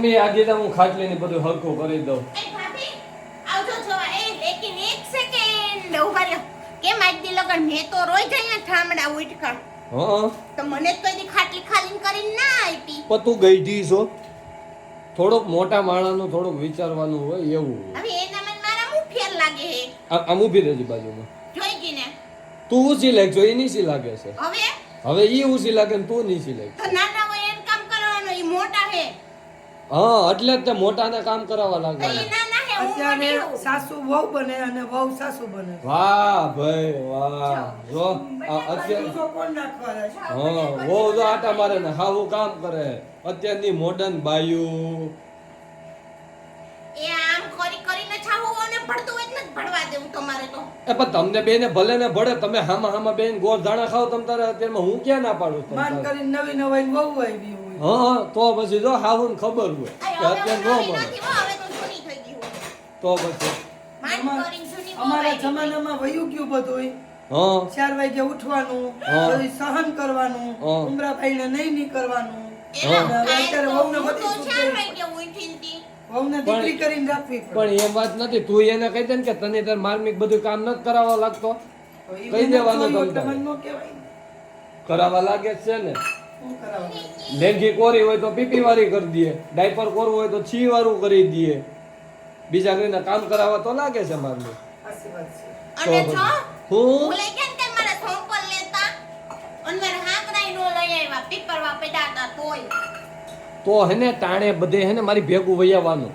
Mummy આજે તો હું ખાટલીને બધું હરખું કરી દઉં. આવજો જોવા. એ લેકિન એક સેકન્ડ ઊભા રહ્યો. કેમ આજ દી લગન? મે તો રોઈ જઈ ઠામડા ઉઠકા હા. તો મને તો એની ખાટલી ખાલી કરીને ના આપી. પણ તું ગઈઢી છો. થોડોક મોટા માણસનું થોડુંક વિચારવાનું હોય એવું. હવે એના મન મારા મું ફેર લાગે હે? આમ ઊભી રહેજે બાજુમાં. જોઈ ગઈ ને તું લાગ જો એ નીચી લાગે છે. હવે? હવે ઈ ઉસી લાગે ને તું નીચી લાગે તો નાના હોય એને કામ કરવાનું ઈ મોટા હે હા એટલે જ તે મોટાને કામ કરાવવા લાગ્યા અત્યારે સાસુ વહુ બને અને વહુ સાસુ બને. વાહ ભાઈ વાહ. જો આ અત્યારે? હા વહુ તો આટા મારે ને હાવું કામ કરે. અત્યારની મોડર્ન બાયુ. એ આમ કરી કરીને છાવું અને હોય તો નથી દેવું તમારે તો. એ પણ તમને બેને ભલે ને ભળે તમે હામાં હામાં બેન ગોળ દાણા ખાવ તમ તારે અત્યારમાં હું ક્યાં ના પાડું માન તારે? નવી નવાઈ વહુ આવી હોય. હા હા તો પછી જો હાવું ખબર હોય કે અત્યારે ન મળે નથી હો, હવે તો જૂની થઈ ગઈ હું તો પછી? માંડ અમાર- જમાનામાં વયું ગયું બધું હા. ચાર વાગે ઉઠવાનું પછી સહન કરવાનું હા. ઉમરાભાઈને નહીં. કાંઈ અત્યારે બધી પણ એ વાત નથી. તું એને કહી દે ને કે તને તાર માર્મિક બધું કામ નથી કરાવવા લાગતો. કહી દેવાનું. કરાવવા લાગે જ છે ને. લેંગી? કોરી હોય તો પીપી વાળી કરી દઈએ ડાયપર કોરવું હોય તો છી વાળું કરી દઈએ બીજા કોઈને કામ કરાવવા તો લાગે છે મારું અને તો હું? ભૂલાઈ કે મારા લેતા? અને મારા હાંકડાય નો લઈ આવ્યા. પીપરવા પડ્યા હતા તોય. તો હેને તાણે બધે હેને મારી ભેગું વૈયાવાનું.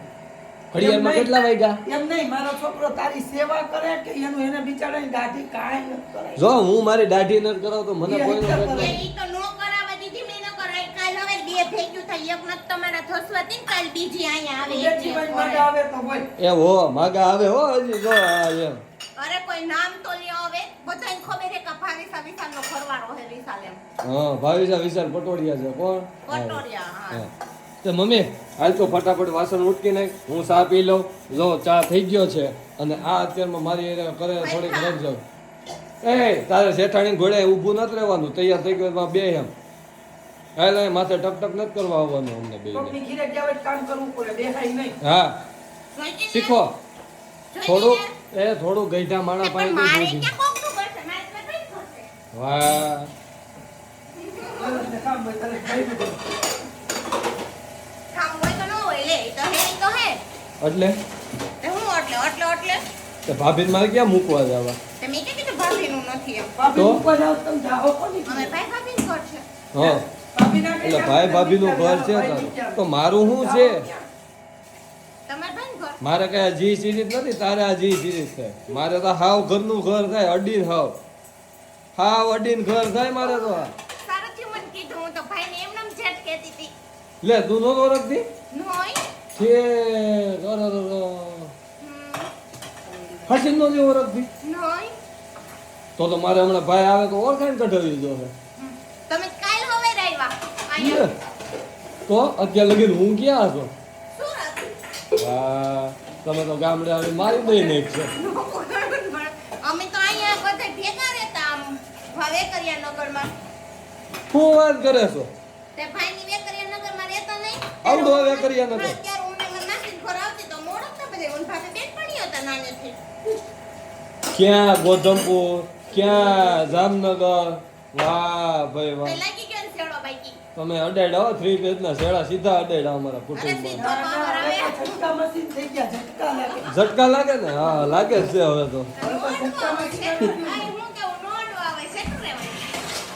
ઘડિયાળમાં કેટલા વાગ્યા? એમ નહીં મારો છોકરો તારી સેવા કરે કે એનું એને બિચારાની દાઢી કાંઈ ન કરાય? જો હું મારી દાઢી ન કરાવ તો મને એ ન કરે. એ તો નો કરાવવા દીધી મેં ન કરાય. કાલ હવે બે ભેગ્યું થઈ એક નત તમારા થસવાતી ને કાલ બીજી અહીંયા આવે એક જીવન કરે. આવે તો હોય. એ હો માગા આવે હો હજી જો આ એમ. અરે કોઈ નામ તો લ્યો હવે બધાને ખબર છે કે ભાવિસા વિશાલનો ઘરવાળો હે વિશાલ એમ. હા ભાવિસા વિશાલ પટોડિયા છે કોણ? પટોડિયા હા. હા. તે મમ્મી હાલ તો ફટાફટ વાસણ ઉટકી નાખ હું ચા પી લઉં. જો ચા થઈ ગયો છે. અને આ અત્યારમાં મારી કરે થોડીક રમજો એ તારે શેઠાણી ઘોડે ઊભું નથી રહેવાનું. તૈયાર થઈ ગયો એમાં બે એમ. હાલ માથે ટક ટક નથી કરવા આવવાનું અમને બે ઘીરે હા. શીખો. થોડું એ થોડું ગઈઢા માણા પણ વાહ એટલે કામ હોય તારે ભાઈ બધું. કામ હોય તો ન હોય લે ઈ તો હે ઈ તો હે એટલે? ભાભી હું એટલે એટલે એટલે? તે ભાભીને મારે ક્યાં મૂકવા જવા? ભાભીનું નથી એમ. ભાભી તમે જાઓ કોની અમે ભાઈ ભાભીનું ઘર છે. હા. ભાભી નું એટલે ભાઈ ભાભીનું ઘર છે તારું. તો મારું શું છે? તમારા ભાઈનું ઘર? મારે કઈ જી સિરીઝ નથી? તારે આ જી સિરીઝ થાય મારે તો હાવ ઘરનું ઘર થાય અડીન હાવ. હાવ અડીન ઘર થાય મારે તો હું લે તું નો રખતી છે હસીન નો જેવો નોય તો તો મારે હમણાં ભાઈ આવે તો ઓળખાણ કઢાવી દીધો છે. તમે કાલ હવે રાયવા. તો અત્યારે લગીન હું ક્યાં હતો હા તમે તો ગામડે આવી મારી દઈ નાખ છે. અમે તો અહીંયા બધા ભેગા રહેતા આમ વેકરિયા નગરમાં. શું વાત કરે છો? તે ભાઈની વેકરિયા નગરમાં રહેતા નહીં. આવડો વેકરિયા નગર? પણ અત્યારે હું ને મારી માસીને ઘર આવતી તો મોડકતા બધે હું ભાભી બેનપણી હતા નાનેથી ક્યાં ગોધમપુર ક્યાં જામનગર? વાહ ભાઈ વાહ. તમે અડાડ્યા હો થ્રી પેજ ના શેડા સીધા અડાડ્યા અમારા કુટુંબમાં. ઝટકા મશીન થઈ ગયા ઝટકા લાગે. ઝટકા લાગે ને? હા લાગે જ છે હવે તો.